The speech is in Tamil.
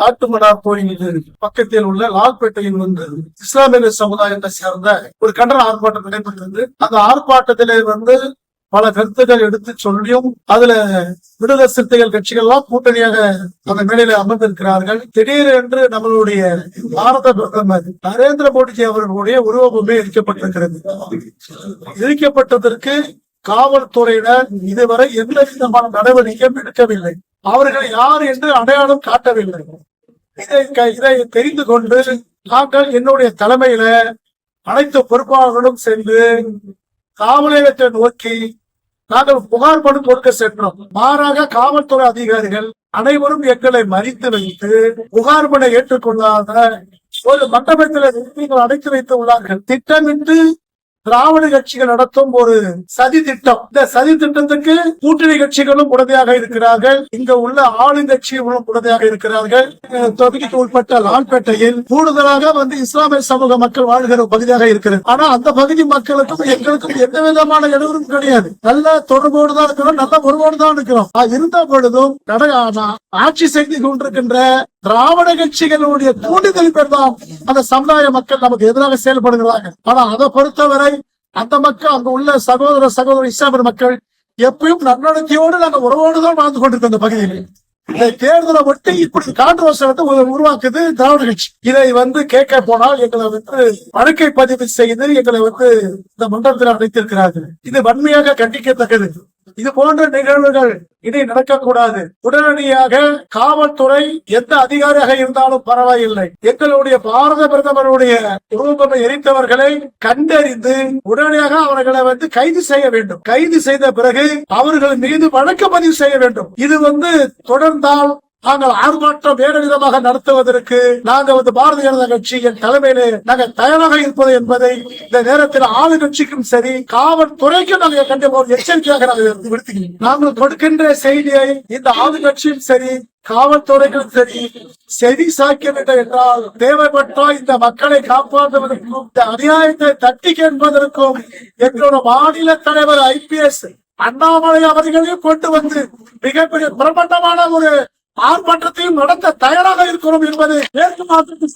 காட்டுமன்னார் கோயில் பக்கத்தில் உள்ள லால்பேட்டையில் வந்து இஸ்லாமிய சமுதாயத்தை சேர்ந்த ஒரு கண்டன ஆர்ப்பாட்டம் நடைபெற்றது. அந்த ஆர்ப்பாட்டத்திலே வந்து பல கருத்துக்கள் எடுத்து சொல்லியும் அதுல விடுதலை சிறுத்தைகள் கட்சிகள் எல்லாம் கூட்டணியாக அந்த மேடையில அமர்ந்திருக்கிறார்கள். திடீரென்று நம்மளுடைய பாரத பிரதமர் நரேந்திர மோடிஜி அவர்களுடைய உருவமே எரிக்கப்பட்டிருக்கிறது. எரிக்கப்பட்டதற்கு காவல்துறையினர் இதுவரை எந்த விதமான நடவடிக்கையும் எடுக்கவில்லை. அவர்கள் யார் என்று அடையாளம் காட்டவில்லை. இதை க- இதை தெரிந்து கொண்டு நாங்கள் என்னுடைய தலைமையில அனைத்து பொறுப்பாளர்களும் சென்று காவல் நிலையத்தை நோக்கி நாங்கள் புகார் மனு கொடுக்க சென்றோம். மாறாக காவல்துறை அதிகாரிகள் அனைவரும் எங்களை மறித்து வைத்து புகார் மனை ஏற்றுக்கொள்ளாத ஒரு மண்டபத்தில் நீங்கள் அடைத்து வைத்து உள்ளார்கள். திட்டமிட்டு திராவிட கட்சிகள் நடத்தும் ஒரு சதி திட்டம். இந்த சதி திட்டத்துக்கு கூட்டணி கட்சிகளும் உடனடியாக இருக்கிறார்கள். இங்க உள்ள ஆளுங்கட்சிகளும் உடனடியாக இருக்கிறார்கள். தொகுதிக்கு உட்பட்ட லால்பேட்டையில் கூடுதலாக வந்து இஸ்லாமிய சமூக மக்கள் வாழ்கிற பகுதியாக இருக்கிறது. ஆனா அந்த பகுதி மக்களுக்கும் எங்களுக்கும் எந்த விதமான இடஒதுக்கும் கிடையாது. நல்ல தொடர்போடு தான் இருக்கிறோம் நல்ல உறவோடு தான் இருக்கிறோம். இருந்த பொழுதும் ஆட்சி செய்து கொண்டிருக்கின்ற திராவிட கட்சிகளுடைய தூண்டுதல் பேர் தான் அந்த சமுதாய மக்கள் நமக்கு எதிராக செயல்படுகிறாங்க ஆனா அதை பொறுத்தவரை அந்த மக்கள் அங்க உள்ள சகோதர சகோதர இஸ்லாமியர் மக்கள் எப்பயும் நன்னடத்தையோடு நாங்க உறவோடு தான் வாழ்ந்து கொண்டிருக்கோம் இந்த பகுதியில். இந்த தேர்தலை ஒட்டி இப்படி கான்ட்ரோவர்சி உருவாக்குது திராவிட கட்சி. இதை வந்து கேட்க போனால் எங்களை வந்து வழக்கை பதிவு செய்து எங்களை வந்து இந்த மண்டலத்தில் அழைத்திருக்கிறார்கள் இது வன்மையாக கண்டிக்கத்தக்கது. இது போன்ற நிகழ்வுகள் இனி நடக்கக்கூடாது உடனடியாக காவல்துறை எந்த அதிகாரியாக இருந்தாலும் பரவாயில்லை. எங்களுடைய பாரத பிரதமருடைய உருவமை எரித்தவர்களை கண்டறிந்து உடனடியாக அவர்களை வந்து கைது செய்ய வேண்டும். கைது செய்த பிறகு அவர்கள் மீது வழக்கு பதிவு செய்ய வேண்டும். இது வந்து தொடர்ந்தால் நாங்கள் ஆர்ப்பாட்டம் வேறு விதமாக நடத்துவதற்கு நாங்கள் வந்து பாரதிய ஜனதா கட்சியின் தலைமையிலே நாங்கள் தயாராக இருப்பது என்பதை இந்த நேரத்தில் ஆளுங்கட்சிக்கும் சரி காவல்துறைக்கும் நாங்கள் கண்டிப்பாக ஒரு எச்சரிக்கையாக நாங்கள் விடுத்துகிறோம். நாங்கள் கொடுக்கின்ற செய்தியை இந்த ஆளுங்கட்சியும் சரி காவல்துறைக்கும் சரி செவி சாக்கியவில்லை என்றால் தேவைப்பட்டால் இந்த மக்களை காப்பாற்றுவதற்கும் இந்த அநியாயத்தை தட்டி கேட்பதற்கும் எங்களோட மாநில தலைவர் ஐபிஎஸ் அண்ணாமலை அவர்களையும் கொண்டு வந்து மிகப்பெரிய பிரபண்டமான ஒரு ஆர்ப்பாட்டத்தையும் நடத்த தயாராக இருக்கிறோம் என்பது மேற்கு மாவட்டத்தில்